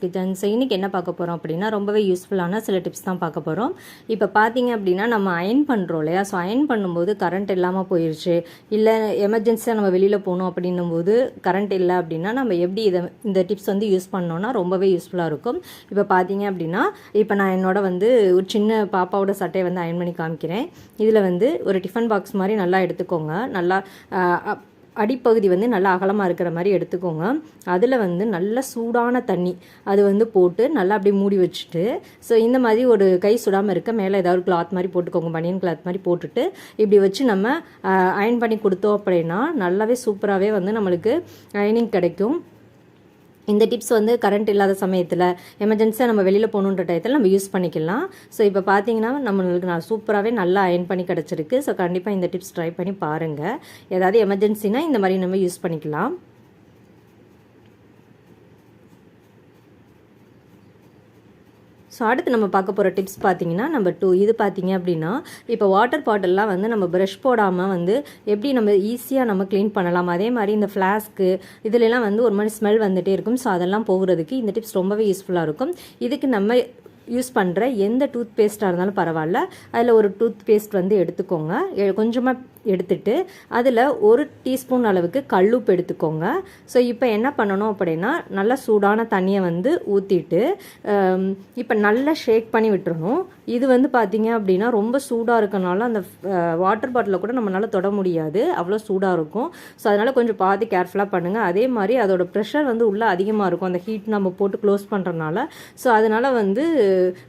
Kitchens இன்றைக்கி என்ன பார்க்க போகிறோம் அப்படின்னா ரொம்பவே யூஸ்ஃபுல்லான சில டிப்ஸ் தான் பார்க்க போகிறோம் இப்போ பார்த்தீங்க அப்படின்னா நம்ம அயன் பண்ணுறோம் இல்லையா? ஸோ அயன் பண்ணும்போது கரண்ட் இல்லாமல் போயிடுச்சு இல்லை எமர்ஜென்சியாக நம்ம வெளியில் போகணும் அப்படின்னும் போது கரண்ட் இல்லை அப்படின்னா நம்ம எப்படி இதை இந்த டிப்ஸ் வந்து யூஸ் பண்ணோன்னா ரொம்பவே யூஸ்ஃபுல்லாக இருக்கும். இப்போ பார்த்தீங்க அப்படின்னா இப்போ நான் என்னோட வந்து ஒரு சின்ன பாப்பாவோட சட்டையை வந்து அயன் பண்ணி காமிக்கிறேன். இதில் வந்து ஒரு டிஃபன் பாக்ஸ் மாதிரி நல்லா எடுத்துக்கோங்க. நல்லா அப்- அடிப்பகுதி வந்து நல்லா அகலமாக இருக்கிற மாதிரி எடுத்துக்கோங்க. அதில் வந்து நல்ல சூடான தண்ணி அது வந்து போட்டு நல்லா அப்படியே மூடி வச்சுட்டு ஸோ இந்த மாதிரி ஒரு கை சுடாமல் இருக்க மேலே ஏதாவது கிளாத் மாதிரி போட்டுக்கோங்க. பனியன் கிளாத் மாதிரி போட்டுட்டு இப்படி வச்சு நம்ம அயன் பண்ணி கொடுத்தோம் அப்படின்னா நல்லாவே சூப்பராகவே வந்து நம்மளுக்கு அயனிங் கிடைக்கும். இந்த டிப்ஸ் வந்து கரண்ட் இல்லாத சமயத்தில் எமர்ஜென்சியாக நம்ம வெளியில் போகணுன்ற டயத்தில் நம்ம யூஸ் பண்ணிக்கலாம். ஸோ இப்போ பார்த்தீங்கன்னா நம்மளுக்கு நான் சூப்பராகவே நல்லா அயன் பண்ணி கிடச்சிருக்கு. ஸோ கண்டிப்பாக இந்த டிப்ஸ் ட்ரை பண்ணி பாருங்கள் ஏதாவது எமர்ஜென்சினா இந்த மாதிரி நம்ம யூஸ் பண்ணிக்கலாம். ஸோ அடுத்து நம்ம பார்க்க போகிற டிப்ஸ் பார்த்தீங்கன்னா நம்பர் டூ இது பார்த்தீங்க அப்படின்னா இப்போ வாட்டர் பாட்டிலெலாம் வந்து நம்ம ப்ரஷ் போடாமல் வந்து எப்படி நம்ம ஈஸியாக நம்ம க்ளீன் பண்ணலாம்? அதே மாதிரி இந்த ஃப்ளாஸ்க்கு இதுலலாம் வந்து ஒரு மாதிரி ஸ்மெல் வந்துகிட்டே இருக்கும். ஸோ அதெல்லாம் போகிறதுக்கு இந்த டிப்ஸ் ரொம்பவே யூஸ்ஃபுல்லாக இருக்கும். இதுக்கு நம்ம யூஸ் பண்ணுற எந்த டூத் பேஸ்ட்டாக இருந்தாலும் பரவாயில்ல. அதில் ஒரு டூத் பேஸ்ட் வந்து எடுத்துக்கோங்க. கொஞ்சமாக எடுத்துட்டு அதில் ஒரு டீஸ்பூன் அளவுக்கு கல்லுப்பு எடுத்துக்கோங்க. ஸோ இப்போ என்ன பண்ணணும் அப்படின்னா நல்லா சூடான தண்ணியை வந்து ஊற்றிட்டு இப்போ நல்லா ஷேக் பண்ணி விட்டுறணும். இது வந்து பார்த்தீங்க அப்படின்னா ரொம்ப சூடாக இருக்கனால அந்த வாட்டர் பாட்டிலை கூட நம்மளால் தொட முடியாது. அவ்வளோ சூடாக இருக்கும். ஸோ அதனால் கொஞ்சம் பார்த்து கேர்ஃபுல்லாக பண்ணுங்கள் அதே மாதிரி அதோட ப்ரெஷர் வந்து உள்ளே அதிகமாக இருக்கும். அந்த ஹீட் நம்ம போட்டு க்ளோஸ் பண்ணுறனால ஸோ அதனால் வந்து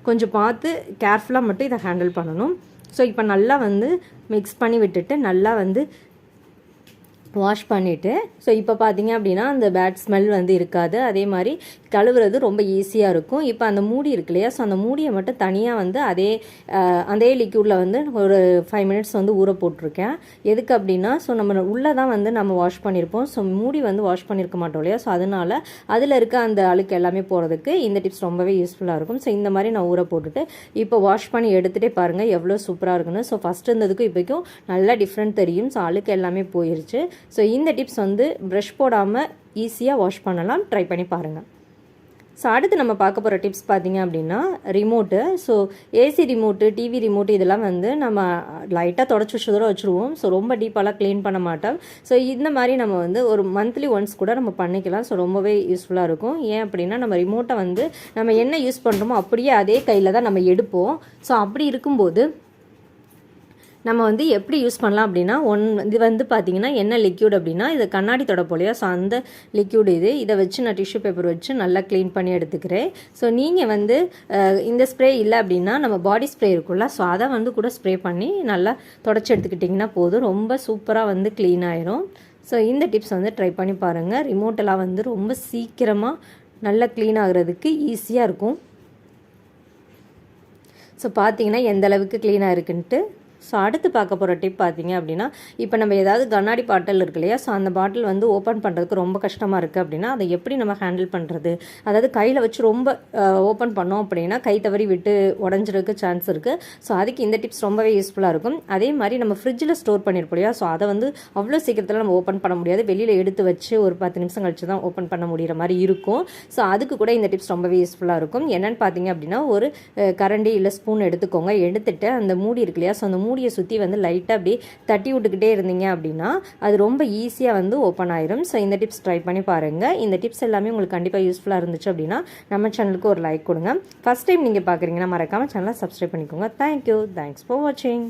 கொஞ்சம் பார்த்து கேர்ஃபுல்லாக மட்டும் இதை ஹேண்டில் பண்ணணும். ஸோ இப்போ நல்லா வந்து மிக்ஸ் பண்ணி விட்டுட்டு நல்லா வந்து வாஷ் பண்ணிவிட்டு ஸோ இப்போ பார்த்தீங்க அப்படின்னா அந்த பேட் ஸ்மெல் வந்து இருக்காது. அதே மாதிரி கழுவுறது ரொம்ப ஈஸியாக இருக்கும். இப்போ அந்த மூடி இருக்கு இல்லையா? ஸோ அந்த மூடியை மட்டும் தனியாக வந்து அதே அதே லிக்யூடில் வந்து ஒரு ஃபைவ் மினிட்ஸ் வந்து ஊற போட்டிருக்கேன். எதுக்கு அப்படின்னா ஸோ நம்ம உள்ளே தான் வந்து நம்ம வாஷ் பண்ணியிருப்போம் ஸோ மூடி வந்து வாஷ் பண்ணியிருக்க மாட்டோம் இல்லையா? ஸோ அதனால் அதில் இருக்க அந்த அழுக்கு எல்லாமே போகிறதுக்கு இந்த டிப்ஸ் ரொம்பவே யூஸ்ஃபுல்லாக இருக்கும். ஸோ இந்த மாதிரி நான் ஊற போட்டுட்டு இப்போ வாஷ் பண்ணி எடுத்துகிட்டே பாருங்கள் எவ்வளோ சூப்பராக இருக்குன்னு. ஸோ ஃபஸ்ட் இருந்ததுக்கும் இப்போக்கும் நல்லா டிஃப்ரெண்ட் தெரியும். ஸோ அழுக்கு எல்லாமே போயிருச்சு. ஸோ இந்த டிப்ஸ் வந்து ப்ரஷ் போடாமல் ஈஸியாக வாஷ் பண்ணலாம். ட்ரை பண்ணி பாருங்கள் ஸோ அடுத்து நம்ம பார்க்க போகிற டிப்ஸ் பார்த்தீங்க அப்படின்னா remote so AC remote TV remote இதெல்லாம் வந்து நம்ம லைட்டாக தொடச்சி வச்சதோட வச்சுருவோம். ஸோ ரொம்ப டீப்பாலாம் க்ளீன் பண்ண மாட்டோம். ஸோ இந்த மாதிரி நம்ம வந்து ஒரு மந்த்லி ஒன்ஸ் கூட நம்ம பண்ணிக்கலாம். ஸோ ரொம்பவே யூஸ்ஃபுல்லாக இருக்கும். ஏன் அப்படின்னா நம்ம ரிமோட்டை வந்து நம்ம என்ன யூஸ் பண்ணுறோமோ அப்படியே அதே கையில் தான் நம்ம எடுப்போம். ஸோ அப்படி இருக்கும்போது நம்ம வந்து எப்படி யூஸ் பண்ணலாம் அப்படின்னா ஒன் இது வந்து பார்த்தீங்கன்னா என்ன லிக்யூட் அப்படின்னா இது கண்ணாடி தொடப்போலையா ஸோ அந்த லிக்யூட் இது இதை வச்சு நான் டிஷ்யூ பேப்பர் வச்சு நல்லா க்ளீன் பண்ணி எடுத்துக்கிறேன். ஸோ நீங்கள் வந்து இந்த ஸ்ப்ரே இல்லை அப்படின்னா நம்ம பாடி ஸ்ப்ரே இருக்குல்ல ஸோ அதை வந்து கூட ஸ்ப்ரே பண்ணி நல்லா தொடச்சி எடுத்துக்கிட்டிங்கன்னா போதும். ரொம்ப சூப்பராக வந்து க்ளீன் ஆயிரும். ஸோ இந்த டிப்ஸ் வந்து ட்ரை பண்ணி பாருங்கள் ரிமோட்டெல்லாம் வந்து ரொம்ப சீக்கிரமாக நல்லா க்ளீன் ஆகுறதுக்கு ஈஸியாக இருக்கும். ஸோ பார்த்தீங்கன்னா எந்த அளவுக்கு க்ளீனாக இருக்குன்ட்டு ஸோ அடுத்து பார்க்க போகிற டிப் பார்த்தீங்க அப்படின்னா இப்போ நம்ம ஏதாவது கண்ணாடி பாட்டில் இருக்கு இல்லையா? ஸோ அந்த பாட்டில் வந்து ஓப்பன் பண்ணுறதுக்கு ரொம்ப கஷ்டமாக இருக்குது அப்படின்னா அதை எப்படி நம்ம ஹேண்டில் பண்ணுறது அதாவது கையில் வச்சு ரொம்ப ஓப்பன் பண்ணோம் அப்படின்னா கை தவறி விட்டு உடஞ்சிருக்கு சான்ஸ் இருக்குது ஸோ அதுக்கு இந்த டிப்ஸ் ரொம்பவே யூஸ்ஃபுல்லாக இருக்கும். அதே மாதிரி நம்ம ஃப்ரிட்ஜில் ஸ்டோர் பண்ணியிருப்போம் இல்லையா? ஸோ அதை வந்து அவ்வளோ சீக்கிரத்தில் நம்ம ஓப்பன் பண்ண முடியாது. வெளியில் எடுத்து வச்சு ஒரு பத்து நிமிஷம் கழிச்சு தான் ஓப்பன் பண்ண முடிகிற மாதிரி இருக்கும். ஸோ அதுக்கு கூட இந்த டிப்ஸ் ரொம்பவே யூஸ்ஃபுல்லாக இருக்கும். என்னென்னு பார்த்தீங்க அப்படின்னா ஒரு கரண்டி இல்லை ஸ்பூன் எடுத்துக்கோங்க. எடுத்துட்டு அந்த மூடி இருக்கு இல்லையா? ஸோ அந்த மூடியை சுற்றி வந்து லைட்டாக அப்படியே தட்டி விட்டுக்கிட்டே இருந்தீங்க அப்படின்னா அது ரொம்ப ஈஸியாக வந்து ஓப்பன் ஆயிரும். ஸோ இந்த டிப்ஸ் ட்ரை பண்ணி பாருங்கள் இந்த டிப்ஸ் எல்லாமே உங்களுக்கு கண்டிப்பாக யூஸ்ஃபுல்லாக இருந்துச்சு அப்படின்னா நம்ம சேனலுக்கு ஒரு லைக் கொடுங்க. ஃபஸ்ட் டைம் நீங்கள் பார்க்குறீங்கன்னா மறக்காமல் சேனலை சப்ஸ்கிரைப் பண்ணிக்கோங்க. தேங்க்யூ தேங்க்ஸ் ஃபார் வாட்சிங்